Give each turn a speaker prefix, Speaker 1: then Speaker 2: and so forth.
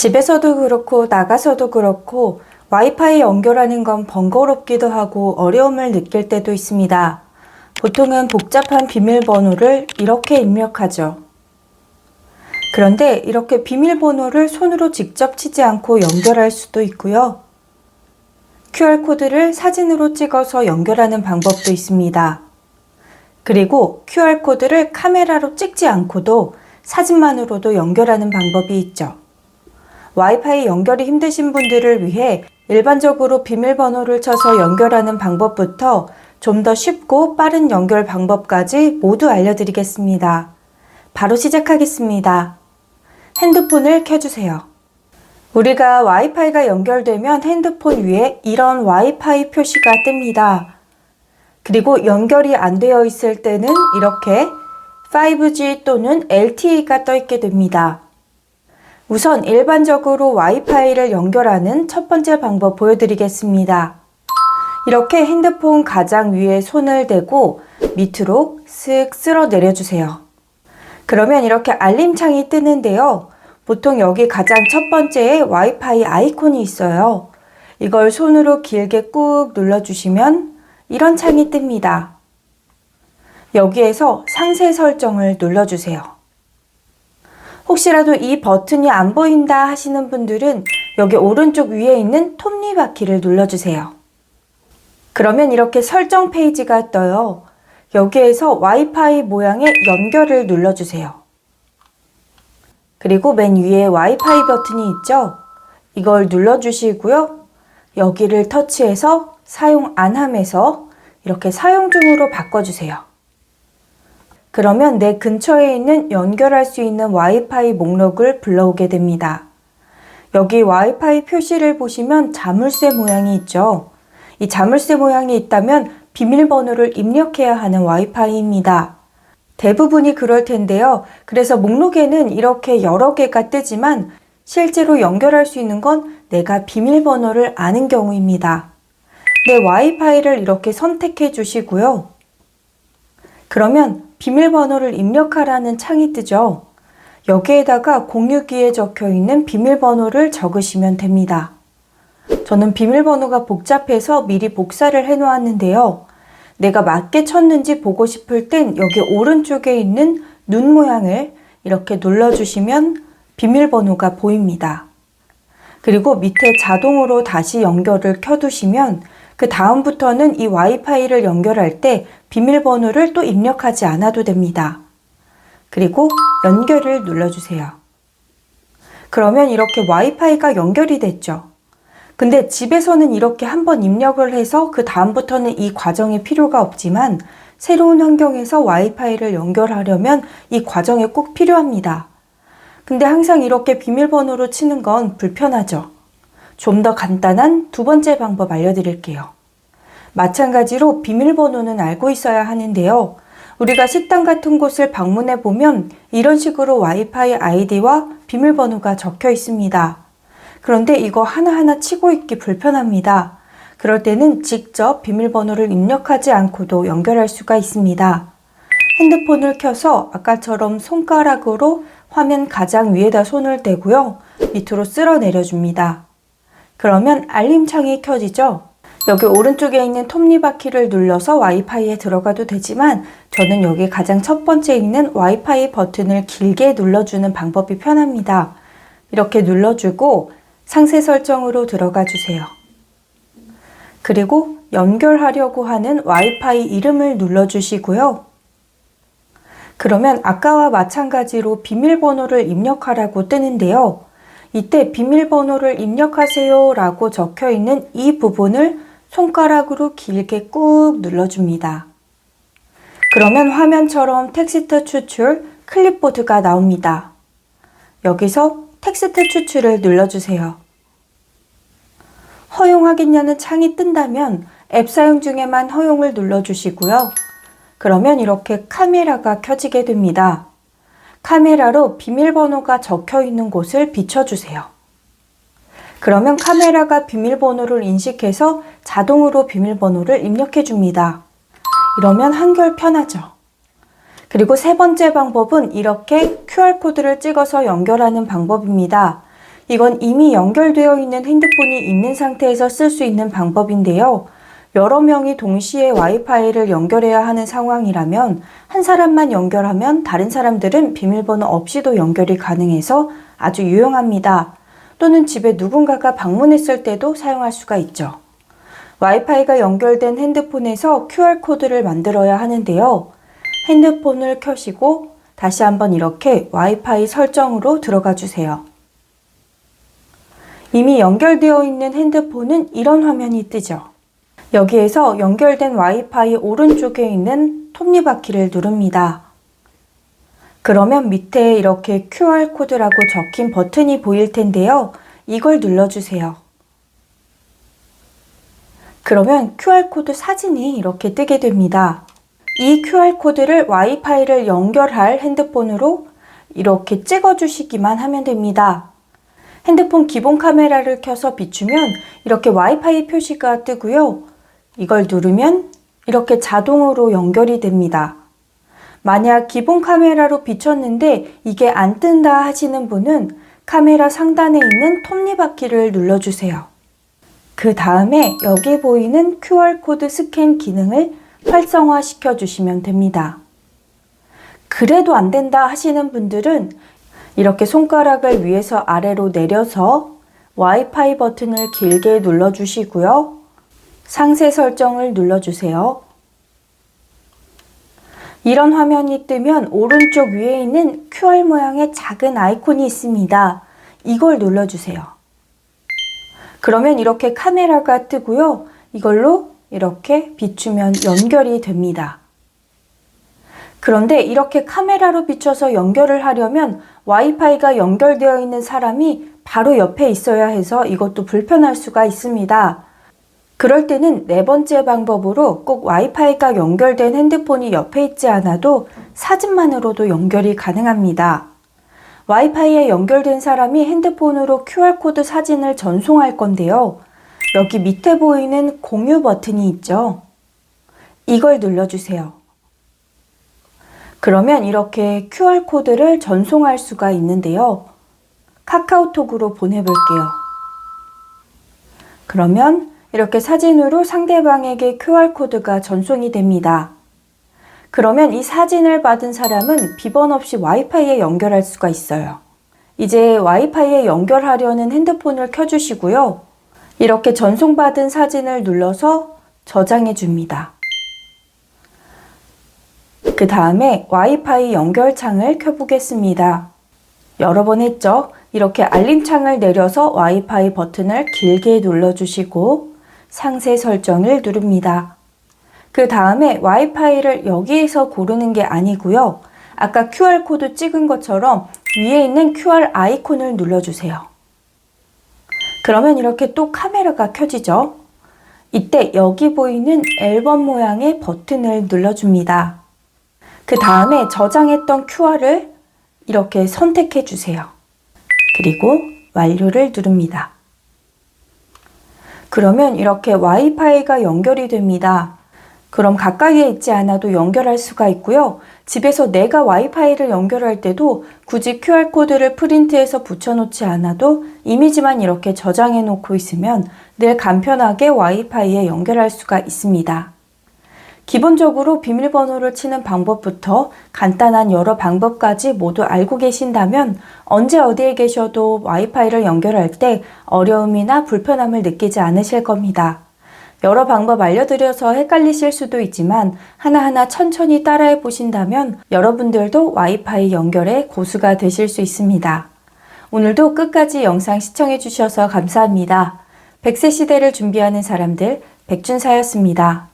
Speaker 1: 집에서도 그렇고 나가서도 그렇고 와이파이 연결하는 건 번거롭기도 하고 어려움을 느낄 때도 있습니다. 보통은 복잡한 비밀번호를 이렇게 입력하죠. 그런데 이렇게 비밀번호를 손으로 직접 치지 않고 연결할 수도 있고요. QR코드를 사진으로 찍어서 연결하는 방법도 있습니다. 그리고 QR코드를 카메라로 찍지 않고도 사진만으로도 연결하는 방법이 있죠. 와이파이 연결이 힘드신 분들을 위해 일반적으로 비밀번호를 쳐서 연결하는 방법부터 좀 더 쉽고 빠른 연결 방법까지 모두 알려드리겠습니다. 바로 시작하겠습니다. 핸드폰을 켜주세요. 우리가 와이파이가 연결되면 핸드폰 위에 이런 와이파이 표시가 뜹니다. 그리고 연결이 안 되어 있을 때는 이렇게 5G 또는 LTE가 떠 있게 됩니다. 우선 일반적으로 와이파이를 연결하는 첫 번째 방법 보여드리겠습니다. 이렇게 핸드폰 가장 위에 손을 대고 밑으로 쓱 쓸어 내려주세요. 그러면 이렇게 알림창이 뜨는데요. 보통 여기 가장 첫 번째에 와이파이 아이콘이 있어요. 이걸 손으로 길게 꾹 눌러주시면 이런 창이 뜹니다. 여기에서 상세 설정을 눌러주세요. 혹시라도 이 버튼이 안 보인다 하시는 분들은 여기 오른쪽 위에 있는 톱니바퀴를 눌러주세요. 그러면 이렇게 설정 페이지가 떠요. 여기에서 와이파이 모양의 연결을 눌러주세요. 그리고 맨 위에 와이파이 버튼이 있죠? 이걸 눌러주시고요. 여기를 터치해서 사용 안 함에서 이렇게 사용 중으로 바꿔주세요. 그러면 내 근처에 있는 연결할 수 있는 와이파이 목록을 불러오게 됩니다. 여기 와이파이 표시를 보시면 자물쇠 모양이 있죠. 이 자물쇠 모양이 있다면 비밀번호를 입력해야 하는 와이파이입니다. 대부분이 그럴 텐데요. 그래서 목록에는 이렇게 여러 개가 뜨지만 실제로 연결할 수 있는 건 내가 비밀번호를 아는 경우입니다. 내 와이파이를 이렇게 선택해 주시고요. 그러면 비밀번호를 입력하라는 창이 뜨죠. 여기에다가 공유기에 적혀 있는 비밀번호를 적으시면 됩니다. 저는 비밀번호가 복잡해서 미리 복사를 해 놓았는데요. 내가 맞게 쳤는지 보고 싶을 땐 여기 오른쪽에 있는 눈 모양을 이렇게 눌러주시면 비밀번호가 보입니다. 그리고 밑에 자동으로 다시 연결을 켜두시면 그 다음부터는 이 와이파이를 연결할 때 비밀번호를 또 입력하지 않아도 됩니다. 그리고 연결을 눌러주세요. 그러면 이렇게 와이파이가 연결이 됐죠. 근데 집에서는 이렇게 한번 입력을 해서 그 다음부터는 이 과정이 필요가 없지만 새로운 환경에서 와이파이를 연결하려면 이 과정이 꼭 필요합니다. 근데 항상 이렇게 비밀번호로 치는 건 불편하죠. 좀 더 간단한 두 번째 방법 알려드릴게요. 마찬가지로 비밀번호는 알고 있어야 하는데요. 우리가 식당 같은 곳을 방문해 보면 이런 식으로 와이파이 아이디와 비밀번호가 적혀 있습니다. 그런데 이거 하나하나 치고 있기 불편합니다. 그럴 때는 직접 비밀번호를 입력하지 않고도 연결할 수가 있습니다. 핸드폰을 켜서 아까처럼 손가락으로 화면 가장 위에다 손을 대고요. 밑으로 쓸어 내려줍니다. 그러면 알림창이 켜지죠? 여기 오른쪽에 있는 톱니바퀴를 눌러서 와이파이에 들어가도 되지만 저는 여기 가장 첫 번째 있는 와이파이 버튼을 길게 눌러주는 방법이 편합니다. 이렇게 눌러주고 상세 설정으로 들어가 주세요. 그리고 연결하려고 하는 와이파이 이름을 눌러주시고요. 그러면 아까와 마찬가지로 비밀번호를 입력하라고 뜨는데요. 이때 비밀번호를 입력하세요 라고 적혀 있는 이 부분을 손가락으로 길게 꾹 눌러줍니다. 그러면 화면처럼 텍스트 추출 클립보드가 나옵니다. 여기서 텍스트 추출을 눌러주세요. 허용하겠냐는 창이 뜬다면 앱 사용 중에만 허용을 눌러주시고요. 그러면 이렇게 카메라가 켜지게 됩니다. 카메라로 비밀번호가 적혀 있는 곳을 비춰주세요. 그러면 카메라가 비밀번호를 인식해서 자동으로 비밀번호를 입력해 줍니다. 이러면 한결 편하죠. 그리고 세 번째 방법은 이렇게 QR코드를 찍어서 연결하는 방법입니다. 이건 이미 연결되어 있는 핸드폰이 있는 상태에서 쓸 수 있는 방법인데요. 여러 명이 동시에 와이파이를 연결해야 하는 상황이라면 한 사람만 연결하면 다른 사람들은 비밀번호 없이도 연결이 가능해서 아주 유용합니다. 또는 집에 누군가가 방문했을 때도 사용할 수가 있죠. 와이파이가 연결된 핸드폰에서 QR코드를 만들어야 하는데요. 핸드폰을 켜시고 다시 한번 이렇게 와이파이 설정으로 들어가 주세요. 이미 연결되어 있는 핸드폰은 이런 화면이 뜨죠. 여기에서 연결된 와이파이 오른쪽에 있는 톱니바퀴를 누릅니다. 그러면 밑에 이렇게 QR코드라고 적힌 버튼이 보일 텐데요. 이걸 눌러주세요. 그러면 QR코드 사진이 이렇게 뜨게 됩니다. 이 QR코드를 와이파이를 연결할 핸드폰으로 이렇게 찍어주시기만 하면 됩니다. 핸드폰 기본 카메라를 켜서 비추면 이렇게 와이파이 표시가 뜨고요. 이걸 누르면 이렇게 자동으로 연결이 됩니다. 만약 기본 카메라로 비췄는데 이게 안 뜬다 하시는 분은 카메라 상단에 있는 톱니바퀴를 눌러주세요. 그 다음에 여기 보이는 QR코드 스캔 기능을 활성화 시켜 주시면 됩니다. 그래도 안 된다 하시는 분들은 이렇게 손가락을 위에서 아래로 내려서 와이파이 버튼을 길게 눌러주시고요. 상세 설정을 눌러주세요. 이런 화면이 뜨면 오른쪽 위에 있는 QR 모양의 작은 아이콘이 있습니다. 이걸 눌러주세요. 그러면 이렇게 카메라가 뜨고요. 이걸로 이렇게 비추면 연결이 됩니다. 그런데 이렇게 카메라로 비춰서 연결을 하려면 와이파이가 연결되어 있는 사람이 바로 옆에 있어야 해서 이것도 불편할 수가 있습니다. 그럴 때는 네 번째 방법으로 꼭 와이파이가 연결된 핸드폰이 옆에 있지 않아도 사진만으로도 연결이 가능합니다. 와이파이에 연결된 사람이 핸드폰으로 QR코드 사진을 전송할 건데요. 여기 밑에 보이는 공유 버튼이 있죠. 이걸 눌러주세요. 그러면 이렇게 QR코드를 전송할 수가 있는데요. 카카오톡으로 보내볼게요. 그러면 이렇게 사진으로 상대방에게 QR코드가 전송이 됩니다. 그러면 이 사진을 받은 사람은 비번 없이 와이파이에 연결할 수가 있어요. 이제 와이파이에 연결하려는 핸드폰을 켜주시고요. 이렇게 전송받은 사진을 눌러서 저장해 줍니다. 그 다음에 와이파이 연결창을 켜보겠습니다. 여러 번 했죠? 이렇게 알림창을 내려서 와이파이 버튼을 길게 눌러주시고 상세 설정을 누릅니다. 그 다음에 와이파이를 여기에서 고르는 게 아니고요. 아까 QR코드 찍은 것처럼 위에 있는 QR 아이콘을 눌러주세요. 그러면 이렇게 또 카메라가 켜지죠. 이때 여기 보이는 앨범 모양의 버튼을 눌러줍니다. 그 다음에 저장했던 QR을 이렇게 선택해 주세요. 그리고 완료를 누릅니다. 그러면 이렇게 와이파이가 연결이 됩니다. 그럼 가까이에 있지 않아도 연결할 수가 있고요. 집에서 내가 와이파이를 연결할 때도 굳이 QR코드를 프린트해서 붙여놓지 않아도 이미지만 이렇게 저장해 놓고 있으면 늘 간편하게 와이파이에 연결할 수가 있습니다. 기본적으로 비밀번호를 치는 방법부터 간단한 여러 방법까지 모두 알고 계신다면 언제 어디에 계셔도 와이파이를 연결할 때 어려움이나 불편함을 느끼지 않으실 겁니다. 여러 방법 알려드려서 헷갈리실 수도 있지만 하나하나 천천히 따라해 보신다면 여러분들도 와이파이 연결에 고수가 되실 수 있습니다. 오늘도 끝까지 영상 시청해 주셔서 감사합니다. 100세 시대를 준비하는 사람들 백준사였습니다.